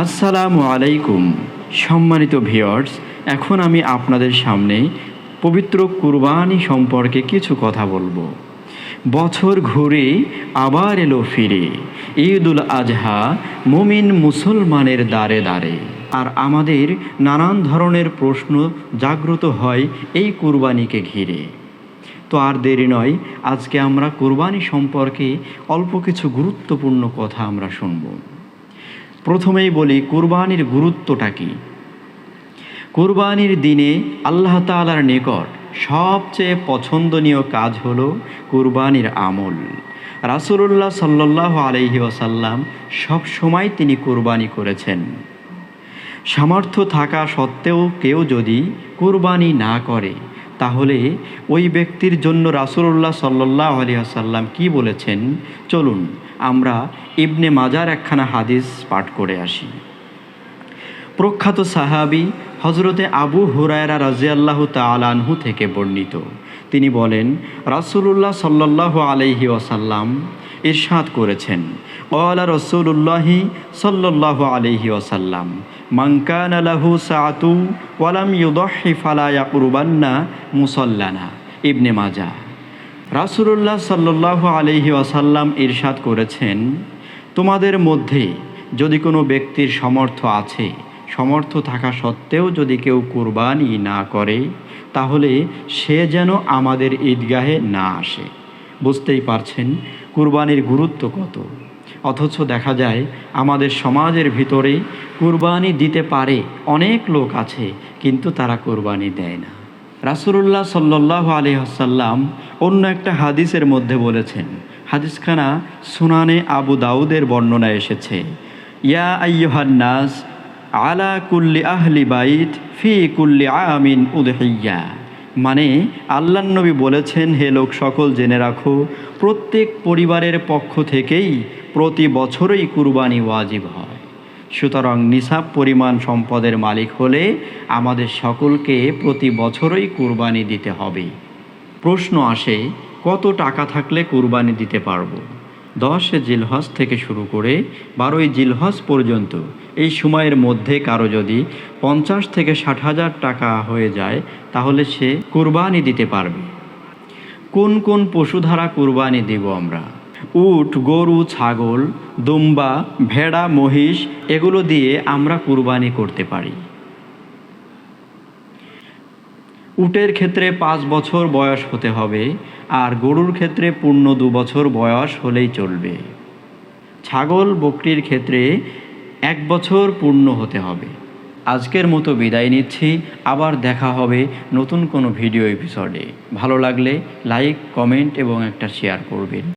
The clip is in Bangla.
আসসালামু আলাইকুম, সম্মানিত ভিওয়ার্স এখন আমি আপনাদের সামনে পবিত্র কুরবানি সম্পর্কে কিছু কথা বলব। বছর ঘুরে আবার এলো ফিরে, ঈদুল আজহা মুমিন মুসলমানের দ্বারে দ্বারে। আর আমাদের নানান ধরনের প্রশ্ন জাগ্রত হয় এই কুরবানিকে ঘিরে। তো আর দেরি নয়, আজকে আমরা কুরবানি সম্পর্কে অল্প কিছু গুরুত্বপূর্ণ কথা আমরা শুনব। প্রথমেই বলি, কুরবানির গুরুত্বটা কী? কুরবানির দিনে আল্লাহ তালার নিকট সবচেয়ে পছন্দনীয় কাজ হল কুরবানির আমল। রাসুলুল্লাহ সাল্লাহ আলহি ওসাল্লাম সব সময় তিনি কুরবানি করেছেন। সামর্থ্য থাকা সত্ত্বেও কেউ যদি কুরবানি না করে, তাহলে ওই ব্যক্তির জন্য রাসুলুল্লাহ সাল্লাহ আলী আসাল্লাম কী বলেছেন? চলুন আমরা ইবনে মাজার একখানা হাদিস পাঠ করে আসি। প্রখ্যাত সাহাবি হজরতে আবু হুরায়রা রাজিয়াল্লাহ তালানহু থেকে বর্ণিত। তিনি বলেন, রাসুলুল্লাহ সাল্লাহ আলহি ওসাল্লাম ইরশাদ করেছেন ওয়ালা রসুল্লাহি সাল্লাহ আলহি ওসাল্লাম মাঙ্কান আলাহু সাতু ওয়ালাম ইউদহি ফালায়া কুরবান্না মুসল্লানা। ইবনে মাজা রাসুলুল্লাহ সাল্লাহ আলহি ওসাল্লাম ইরশাদ করেছেন, তোমাদের মধ্যে যদি কোনো ব্যক্তির সমর্থ আছে সমর্থ থাকা সত্ত্বেও যদি কেউ কুরবানি না করে, তাহলে সে যেন আমাদের ঈদগাহে না আসে। বুঝতেই পারছেন কুরবানির গুরুত্ব কত। অথচ দেখা যায়, আমাদের সমাজের ভিতরে কুরবানি দিতে পারে অনেক লোক আছে, কিন্তু তারা কুরবানি দেয় না। রাসুলুল্লাহ সাল্লাহ আলি আসাল্লাম অন্য একটা হাদিসের মধ্যে বলেছেন, হাদিসখানা সুনানে আবু দাউদের বর্ণনা এসেছে, ইয়া আইয়ুহান নাস আলা কুল্লি আহলি বাইত ফি কুল্লি আমিন উদহিয়া মানে আল্লাহ নবী বলেছেন, হে লোক, সকল জেনে রাখো, প্রত্যেক পরিবারের পক্ষ থেকেই প্রতি বছরই কুরবানি ওয়াজিব হয়। সুতরাং নিসাব পরিমাণ সম্পদের মালিক হলে আমাদের সকলকে প্রতি বছরই কুরবানি দিতে হবে। প্রশ্ন আসে, কত টাকা থাকলে কুরবানি দিতে পারব? দশ জিলহজ থেকে শুরু করে বারোই জিলহজ পর্যন্ত, এই সময়ের মধ্যে কারও যদি পঞ্চাশ থেকে ষাট হাজার টাকা হয়ে যায়, তাহলে সে কুরবানি দিতে পারবে। কোন কোন পশু কুরবানি দেব আমরা? উট, গরু, ছাগল, দুম্বা, ভেড়া, মহিষ, এগুলো দিয়ে আমরা কুরবানি করতে পারি। উটের ক্ষেত্রে পাঁচ বছর বয়স হতে হবে আর গরুর ক্ষেত্রে পূর্ণ দু বছর বয়স হলেই চলবে। ছাগল, বকরির ক্ষেত্রে এক বছর পূর্ণ হতে হবে। আজকের মতো বিদায় নিচ্ছি। আবার দেখা হবে নতুন কোনো ভিডিও এপিসোডে। ভালো লাগলে লাইক, কমেন্ট এবং একটা শেয়ার করবেন।